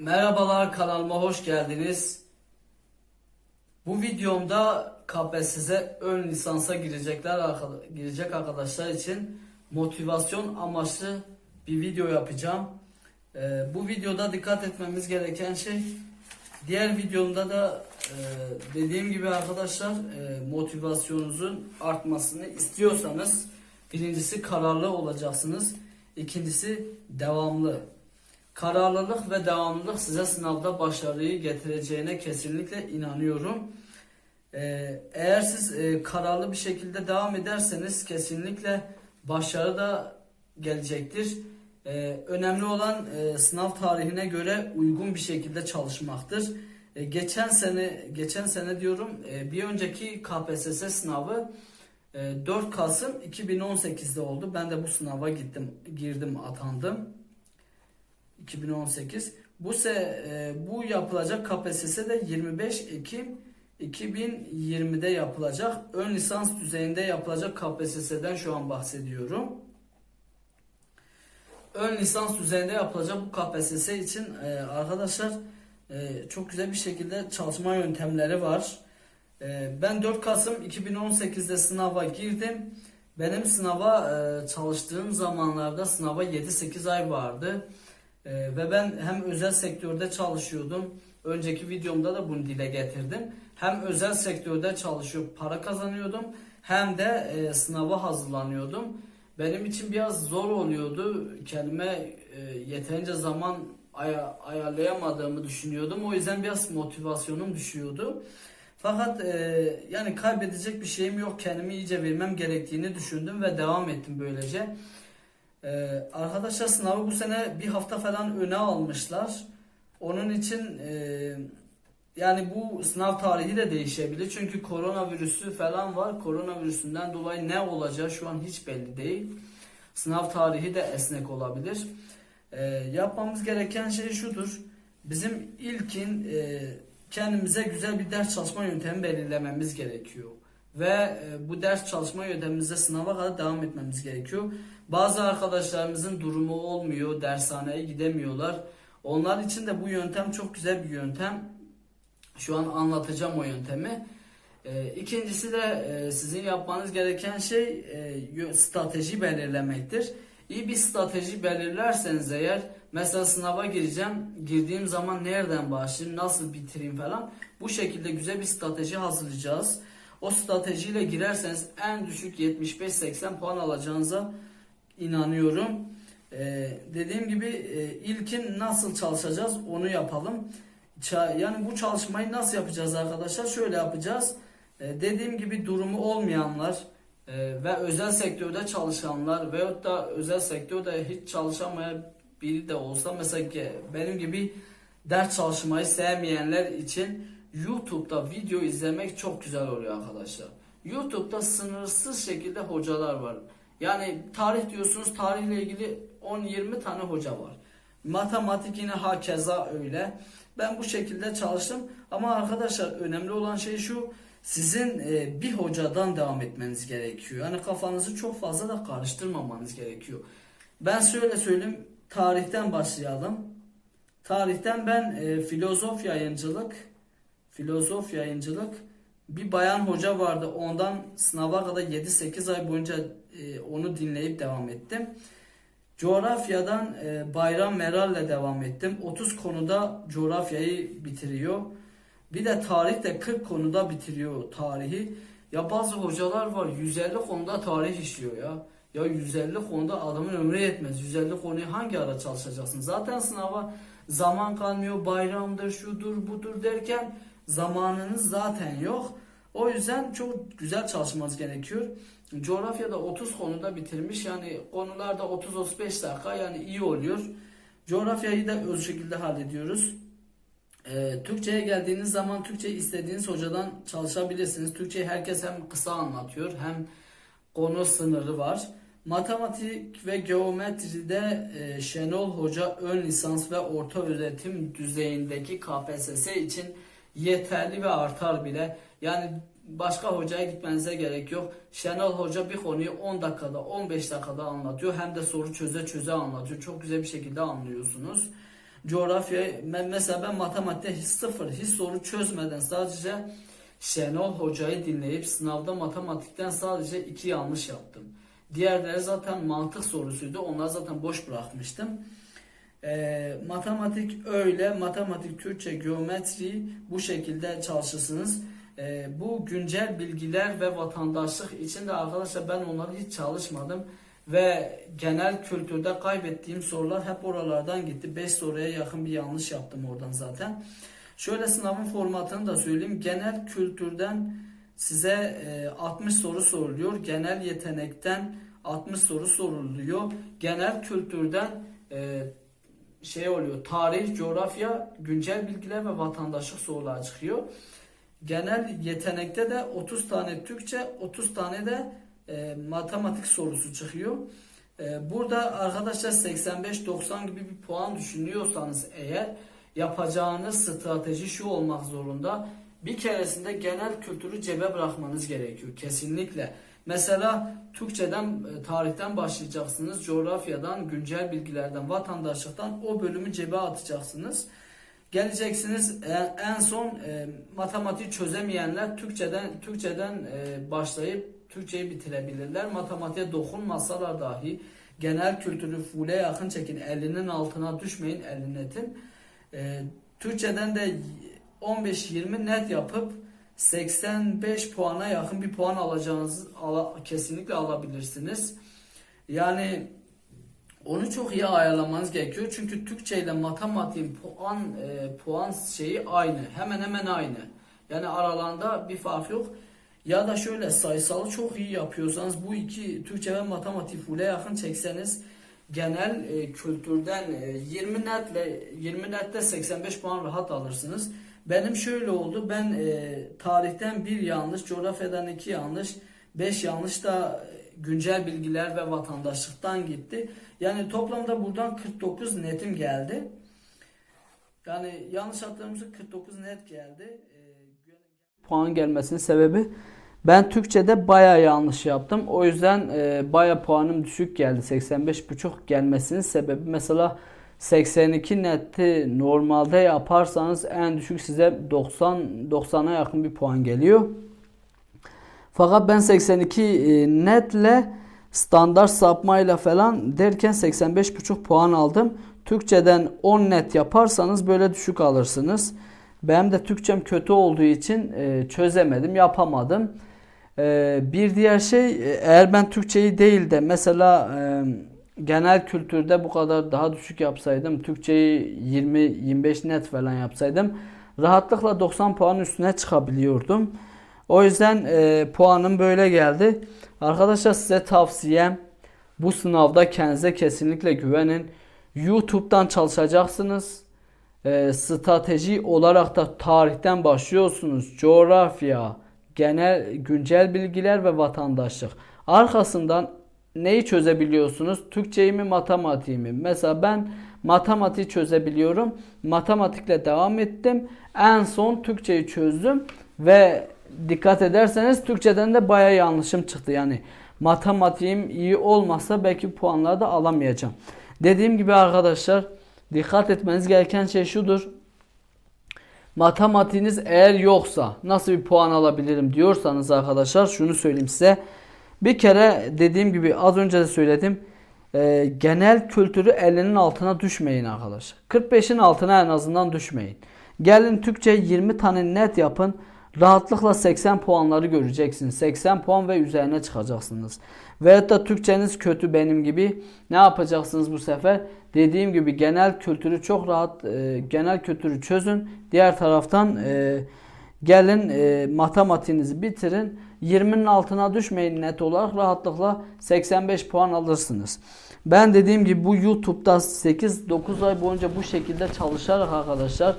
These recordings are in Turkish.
Merhabalar kanalıma hoş geldiniz. Bu videomda KPSS'e ön lisansa girecekler girecek arkadaşlar için motivasyon amaçlı bir video yapacağım. Ee, bu videoda dikkat etmemiz gereken şey diğer videomda da e, dediğim gibi arkadaşlar e, motivasyonunuzun artmasını istiyorsanız birincisi kararlı olacaksınız. İkincisi devamlı. Kararlılık ve devamlılık size sınavda başarıyı getireceğine kesinlikle inanıyorum. Ee, eğer siz e, kararlı bir şekilde devam ederseniz kesinlikle başarı da gelecektir. Ee, önemli olan e, sınav tarihine göre uygun bir şekilde çalışmaktır. E, geçen sene geçen sene diyorum e, bir önceki KPSS sınavı e, 4 Kasım 2018'de oldu. Ben de bu sınava gittim, girdim, atandım. 2018. Bu se e, bu yapılacak KPSS de 25 Ekim 2020'de yapılacak. Ön lisans düzeyinde yapılacak KPSS'den şu an bahsediyorum. Ön lisans düzeyinde yapılacak bu KPSS için e, arkadaşlar e, çok güzel bir şekilde çalışma yöntemleri var. E, ben 4 Kasım 2018'de sınava girdim. Benim sınava e, çalıştığım zamanlarda sınava 7-8 ay vardı. Ee, ve ben hem özel sektörde çalışıyordum. Önceki videomda da bunu dile getirdim. Hem özel sektörde çalışıp para kazanıyordum hem de e, sınava hazırlanıyordum. Benim için biraz zor oluyordu. Kendime e, yeterince zaman aya- ayarlayamadığımı düşünüyordum. O yüzden biraz motivasyonum düşüyordu. Fakat e, yani kaybedecek bir şeyim yok. Kendimi iyice vermem gerektiğini düşündüm ve devam ettim böylece. Ee, arkadaşlar sınavı bu sene bir hafta falan öne almışlar. Onun için e, yani bu sınav tarihi de değişebilir. Çünkü koronavirüsü falan var. Koronavirüsünden dolayı ne olacağı şu an hiç belli değil. Sınav tarihi de esnek olabilir. Ee, yapmamız gereken şey şudur. Bizim ilkin e, kendimize güzel bir ders çalışma yöntemi belirlememiz gerekiyor. Ve e, bu ders çalışma yöntemimizde sınava kadar devam etmemiz gerekiyor. Bazı arkadaşlarımızın durumu olmuyor, dershaneye gidemiyorlar. Onlar için de bu yöntem çok güzel bir yöntem. Şu an anlatacağım o yöntemi. E, ikincisi de e, sizin yapmanız gereken şey strateji belirlemektir. İyi bir strateji belirlerseniz eğer mesela sınava gireceğim, girdiğim zaman nereden başlayayım, nasıl bitireyim falan bu şekilde güzel bir strateji hazırlayacağız. O stratejiyle girerseniz en düşük 75-80 puan alacağınıza inanıyorum. Ee, dediğim gibi e, ilkin nasıl çalışacağız onu yapalım. Ça- yani bu çalışmayı nasıl yapacağız arkadaşlar? Şöyle yapacağız. Ee, dediğim gibi durumu olmayanlar e, ve özel sektörde çalışanlar veyahut da özel sektörde hiç çalışamayan biri de olsa mesela ki benim gibi ders çalışmayı sevmeyenler için YouTube'da video izlemek çok güzel oluyor arkadaşlar. YouTube'da sınırsız şekilde hocalar var. Yani tarih diyorsunuz tarihle ilgili 10-20 tane hoca var. Matematik yine hakeza öyle. Ben bu şekilde çalıştım ama arkadaşlar önemli olan şey şu sizin e, bir hocadan devam etmeniz gerekiyor. Yani kafanızı çok fazla da karıştırmamanız gerekiyor. Ben şöyle söyleyeyim tarihten başlayalım. Tarihten ben e, filozof yayıncılık filozof yayıncılık bir bayan hoca vardı. Ondan sınava kadar 7-8 ay boyunca e, onu dinleyip devam ettim. Coğrafyadan e, Bayram Meral'le devam ettim. 30 konuda coğrafyayı bitiriyor. Bir de tarih de 40 konuda bitiriyor tarihi. Ya bazı hocalar var 150 konuda tarih işliyor ya. Ya 150 konuda adamın ömrü yetmez. 150 konuyu hangi ara çalışacaksın? Zaten sınava zaman kalmıyor. Bayramdır, şudur, budur derken zamanınız zaten yok. O yüzden çok güzel çalışmanız gerekiyor. Coğrafyada 30 konuda bitirmiş. Yani konularda 30-35 dakika yani iyi oluyor. Coğrafyayı da öz şekilde hallediyoruz. Ee, Türkçe'ye geldiğiniz zaman Türkçe istediğiniz hocadan çalışabilirsiniz. Türkçeyi herkes hem kısa anlatıyor hem konu sınırı var. Matematik ve geometride e, Şenol Hoca ön lisans ve orta öğretim düzeyindeki KPSS için yeterli ve artar bile. Yani başka hocaya gitmenize gerek yok. Şenol Hoca bir konuyu 10 dakikada 15 dakikada anlatıyor. Hem de soru çöze çöze anlatıyor. Çok güzel bir şekilde anlıyorsunuz. Coğrafya mesela ben matematikte hiç sıfır hiç soru çözmeden sadece Şenol Hoca'yı dinleyip sınavda matematikten sadece iki yanlış yaptım. Diğerleri zaten mantık sorusuydu. Onları zaten boş bırakmıştım. Ee, matematik öyle, matematik, Türkçe, geometri bu şekilde çalışırsınız. Ee, bu güncel bilgiler ve vatandaşlık için de arkadaşlar ben onları hiç çalışmadım. Ve genel kültürde kaybettiğim sorular hep oralardan gitti. 5 soruya yakın bir yanlış yaptım oradan zaten. Şöyle sınavın formatını da söyleyeyim. Genel kültürden size e, 60 soru soruluyor. Genel yetenekten 60 soru soruluyor. Genel kültürden e, şey oluyor. Tarih, coğrafya, güncel bilgiler ve vatandaşlık sorular çıkıyor. Genel yetenekte de 30 tane Türkçe, 30 tane de e, matematik sorusu çıkıyor. E, burada arkadaşlar 85-90 gibi bir puan düşünüyorsanız eğer yapacağınız strateji şu olmak zorunda. Bir keresinde genel kültürü cebe bırakmanız gerekiyor. Kesinlikle. Mesela Türkçeden, e, tarihten başlayacaksınız. Coğrafyadan, güncel bilgilerden, vatandaşlıktan o bölümü cebe atacaksınız. Geleceksiniz e, en son e, matematiği çözemeyenler Türkçeden Türkçeden e, başlayıp Türkçeyi bitirebilirler. Matematiğe dokunmasalar dahi genel kültürü full'e yakın çekin. 50'nin altına düşmeyin 50 netin. E, Türkçeden de 15-20 net yapıp 85 puana yakın bir puan alacağınız ala- kesinlikle alabilirsiniz. Yani onu çok iyi ayarlamanız gerekiyor. Çünkü Türkçe ile matematiğin puan e, puan şeyi aynı. Hemen hemen aynı. Yani aralarında bir fark yok. Ya da şöyle sayısalı çok iyi yapıyorsanız bu iki Türkçe ve matematik full'e yakın çekseniz genel e, kültürden e, 20 netle 20 nette 85 puan rahat alırsınız. Benim şöyle oldu. Ben e, tarihten bir yanlış, coğrafyadan iki yanlış, beş yanlış da e, güncel bilgiler ve vatandaşlıktan gitti. Yani toplamda buradan 49 netim geldi. Yani yanlış attığımızda 49 net geldi. E, puan gelmesinin sebebi ben Türkçe'de baya yanlış yaptım. O yüzden e, baya puanım düşük geldi. 85,5 gelmesinin sebebi mesela 82 netti normalde yaparsanız en düşük size 90 90'a yakın bir puan geliyor. Fakat ben 82 e, netle standart sapmayla falan derken 85,5 puan aldım. Türkçeden 10 net yaparsanız böyle düşük alırsınız. Benim de Türkçem kötü olduğu için e, çözemedim, yapamadım. E, bir diğer şey eğer ben Türkçeyi değil de mesela genel kültürde bu kadar daha düşük yapsaydım, Türkçeyi 20-25 net falan yapsaydım rahatlıkla 90 puan üstüne çıkabiliyordum. O yüzden e, puanım böyle geldi. Arkadaşlar size tavsiyem bu sınavda kendinize kesinlikle güvenin. YouTube'dan çalışacaksınız. E, strateji olarak da tarihten başlıyorsunuz. Coğrafya, genel güncel bilgiler ve vatandaşlık. Arkasından neyi çözebiliyorsunuz? Türkçeyi mi, matematiği mi? Mesela ben matematiği çözebiliyorum. Matematikle devam ettim. En son Türkçeyi çözdüm ve dikkat ederseniz Türkçeden de baya yanlışım çıktı. Yani matematiğim iyi olmasa belki puanları da alamayacağım. Dediğim gibi arkadaşlar dikkat etmeniz gereken şey şudur. Matematiğiniz eğer yoksa nasıl bir puan alabilirim diyorsanız arkadaşlar şunu söyleyeyim size. Bir kere dediğim gibi az önce de söyledim. e, genel kültürü 50'nin altına düşmeyin arkadaşlar. 45'in altına en azından düşmeyin. Gelin Türkçe 20 tane net yapın. Rahatlıkla 80 puanları göreceksiniz. 80 puan ve üzerine çıkacaksınız. Veyahut da Türkçeniz kötü benim gibi ne yapacaksınız bu sefer? Dediğim gibi genel kültürü çok rahat e, genel kültürü çözün. Diğer taraftan e, gelin e, matematiğinizi bitirin. 20'nin altına düşmeyin net olarak rahatlıkla 85 puan alırsınız. Ben dediğim gibi bu YouTube'da 8-9 ay boyunca bu şekilde çalışarak arkadaşlar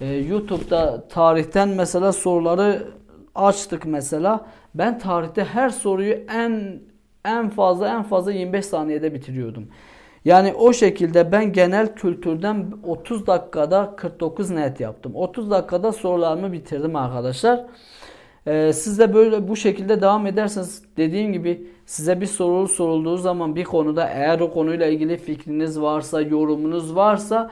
e, YouTube'da tarihten mesela soruları açtık mesela. Ben tarihte her soruyu en en fazla en fazla 25 saniyede bitiriyordum. Yani o şekilde ben genel kültürden 30 dakikada 49 net yaptım. 30 dakikada sorularımı bitirdim arkadaşlar. Ee, siz de böyle bu şekilde devam ederseniz dediğim gibi size bir soru sorulduğu zaman bir konuda eğer o konuyla ilgili fikriniz varsa, yorumunuz varsa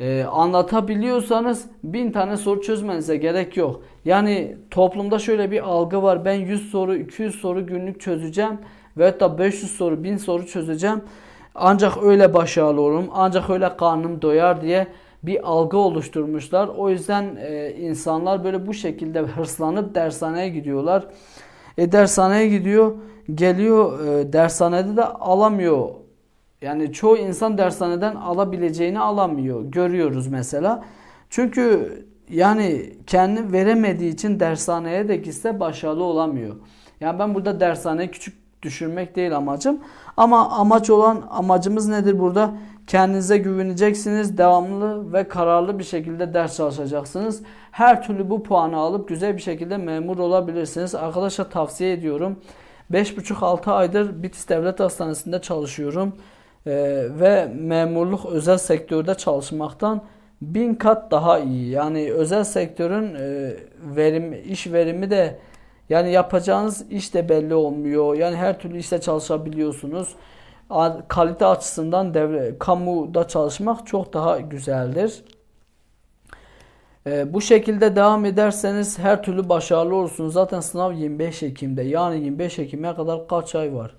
e, anlatabiliyorsanız bin tane soru çözmenize gerek yok. Yani toplumda şöyle bir algı var. Ben 100 soru, 200 soru günlük çözeceğim ve hatta 500 soru, 1000 soru çözeceğim. Ancak öyle başarılı olurum. Ancak öyle karnım doyar diye bir algı oluşturmuşlar. O yüzden e, insanlar böyle bu şekilde hırslanıp dershaneye gidiyorlar. E dershaneye gidiyor, geliyor e, dershanede de alamıyor. Yani çoğu insan dershaneden alabileceğini alamıyor. Görüyoruz mesela. Çünkü yani kendi veremediği için dershaneye de gitse başarılı olamıyor. Yani ben burada dershaneyi küçük düşürmek değil amacım. Ama amaç olan amacımız nedir burada? Kendinize güveneceksiniz. Devamlı ve kararlı bir şekilde ders çalışacaksınız. Her türlü bu puanı alıp güzel bir şekilde memur olabilirsiniz. Arkadaşlar tavsiye ediyorum. 5,5-6 aydır Bitis Devlet Hastanesi'nde çalışıyorum. Ee, ve memurluk özel sektörde çalışmaktan bin kat daha iyi. Yani özel sektörün e, verim, iş verimi de yani yapacağınız iş de belli olmuyor. Yani her türlü işte çalışabiliyorsunuz. Kalite açısından devre, kamuda çalışmak çok daha güzeldir. Ee, bu şekilde devam ederseniz her türlü başarılı olursunuz. Zaten sınav 25 Ekim'de. Yani 25 Ekim'e kadar kaç ay var?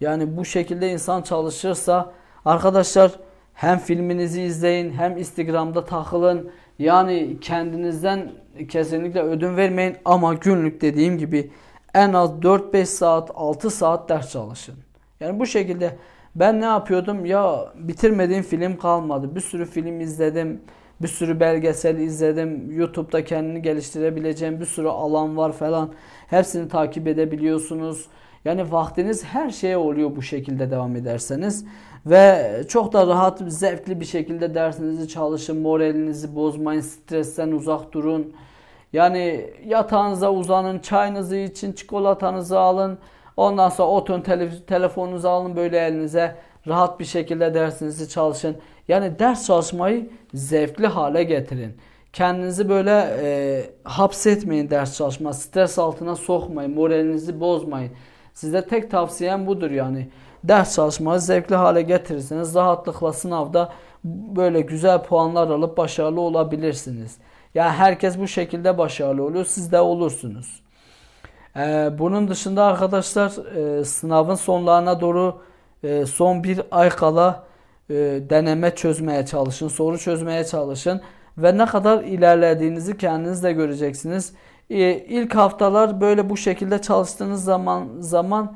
Yani bu şekilde insan çalışırsa arkadaşlar hem filminizi izleyin hem Instagram'da takılın. Yani kendinizden kesinlikle ödün vermeyin ama günlük dediğim gibi en az 4-5 saat 6 saat ders çalışın. Yani bu şekilde ben ne yapıyordum ya bitirmediğim film kalmadı. Bir sürü film izledim. Bir sürü belgesel izledim. YouTube'da kendini geliştirebileceğim bir sürü alan var falan. Hepsini takip edebiliyorsunuz. Yani vaktiniz her şeye oluyor bu şekilde devam ederseniz. Ve çok da rahat, zevkli bir şekilde dersinizi çalışın. Moralinizi bozmayın. Stresten uzak durun. Yani yatağınıza uzanın. Çayınızı için, çikolatanızı alın. Ondan sonra oturun tele- telefonunuzu alın böyle elinize. Rahat bir şekilde dersinizi çalışın. Yani ders çalışmayı zevkli hale getirin. Kendinizi böyle e, hapsetmeyin ders çalışma. Stres altına sokmayın. Moralinizi bozmayın. Size tek tavsiyem budur yani. Ders çalışmayı zevkli hale getirirseniz rahatlıkla sınavda böyle güzel puanlar alıp başarılı olabilirsiniz. Yani herkes bu şekilde başarılı oluyor. Siz de olursunuz. Ee, bunun dışında arkadaşlar e, sınavın sonlarına doğru e, son bir ay kala e, deneme çözmeye çalışın, soru çözmeye çalışın ve ne kadar ilerlediğinizi kendiniz de göreceksiniz. E, ilk haftalar böyle bu şekilde çalıştığınız zaman zaman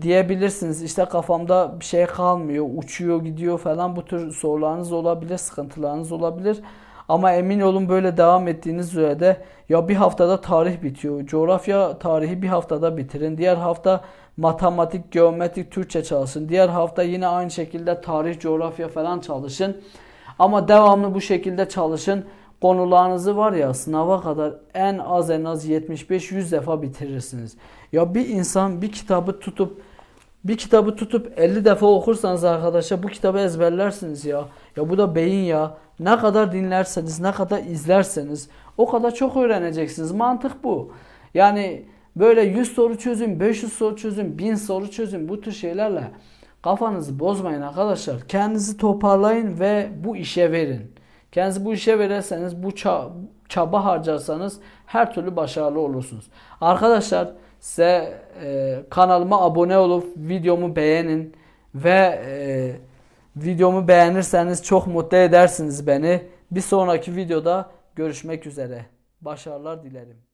diyebilirsiniz. İşte kafamda bir şey kalmıyor, uçuyor gidiyor falan bu tür sorularınız olabilir, sıkıntılarınız olabilir. Ama emin olun böyle devam ettiğiniz sürede ya bir haftada tarih bitiyor. Coğrafya tarihi bir haftada bitirin. Diğer hafta matematik, geometrik, Türkçe çalışın. Diğer hafta yine aynı şekilde tarih, coğrafya falan çalışın. Ama devamlı bu şekilde çalışın. Konularınızı var ya sınava kadar en az en az 75-100 defa bitirirsiniz. Ya bir insan bir kitabı tutup bir kitabı tutup 50 defa okursanız arkadaşlar bu kitabı ezberlersiniz ya. Ya bu da beyin ya. Ne kadar dinlerseniz, ne kadar izlerseniz o kadar çok öğreneceksiniz. Mantık bu. Yani böyle 100 soru çözün, 500 soru çözün, 1000 soru çözün bu tür şeylerle kafanızı bozmayın arkadaşlar. Kendinizi toparlayın ve bu işe verin. Kendinizi bu işe verirseniz, bu ça- çaba harcarsanız her türlü başarılı olursunuz. Arkadaşlar size e, kanalıma abone olup videomu beğenin ve e, videomu beğenirseniz çok mutlu edersiniz beni. Bir sonraki videoda görüşmek üzere. Başarılar dilerim.